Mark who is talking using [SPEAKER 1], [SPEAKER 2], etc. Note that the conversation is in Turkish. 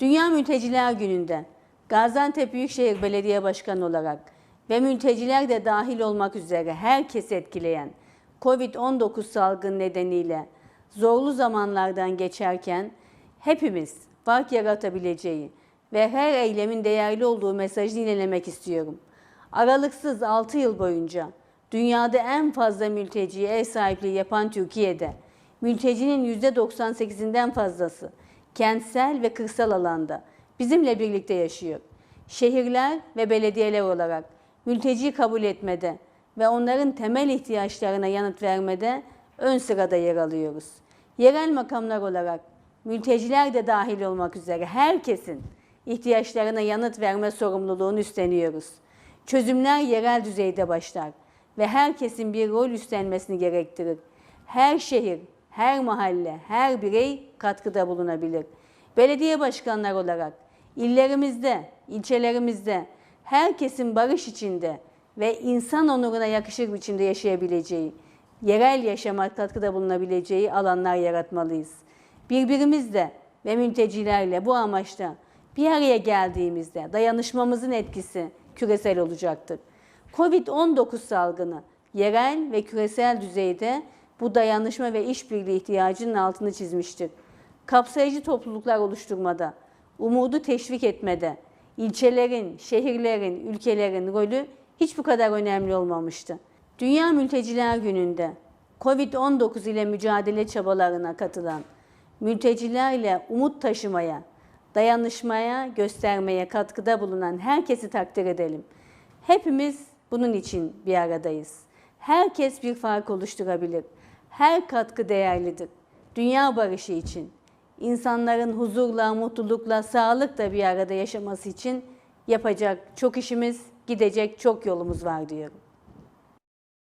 [SPEAKER 1] Dünya Mülteciler Günü'nde Gaziantep Büyükşehir Belediye Başkanı olarak ve mülteciler de dahil olmak üzere herkesi etkileyen COVID-19 salgın nedeniyle zorlu zamanlardan geçerken hepimiz fark yaratabileceği ve her eylemin değerli olduğu mesajını ilerlemek istiyorum. Aralıksız 6 yıl boyunca dünyada en fazla mülteciye ev sahipliği yapan Türkiye'de mültecinin %98'inden fazlası kentsel ve kırsal alanda bizimle birlikte yaşıyor. Şehirler ve belediyeler olarak mülteciyi kabul etmede ve onların temel ihtiyaçlarına yanıt vermede ön sırada yer alıyoruz. Yerel makamlar olarak mülteciler de dahil olmak üzere herkesin ihtiyaçlarına yanıt verme sorumluluğunu üstleniyoruz. Çözümler yerel düzeyde başlar ve herkesin bir rol üstlenmesini gerektirir. Her şehir, her mahalle, her birey katkıda bulunabilir. Belediye başkanları olarak illerimizde, ilçelerimizde herkesin barış içinde ve insan onuruna yakışır biçimde yaşayabileceği, yerel yaşama katkıda bulunabileceği alanlar yaratmalıyız. Birbirimizle ve mültecilerle bu amaçta bir araya geldiğimizde dayanışmamızın etkisi küresel olacaktır. Covid-19 salgını yerel ve küresel düzeyde bu dayanışma ve işbirliği ihtiyacının altını çizmiştir. Kapsayıcı topluluklar oluşturmada, umudu teşvik etmede, ilçelerin, şehirlerin, ülkelerin rolü hiç bu kadar önemli olmamıştı. Dünya Mülteciler Günü'nde Covid-19 ile mücadele çabalarına katılan mültecilerle umut taşımaya, dayanışmaya, göstermeye katkıda bulunan herkesi takdir edelim. Hepimiz bunun için bir aradayız. Herkes bir fark oluşturabilir. Her katkı değerlidir. Dünya barışı için, insanların huzurla, mutlulukla, sağlıkla bir arada yaşaması için yapacak çok işimiz, gidecek çok yolumuz var diyorum.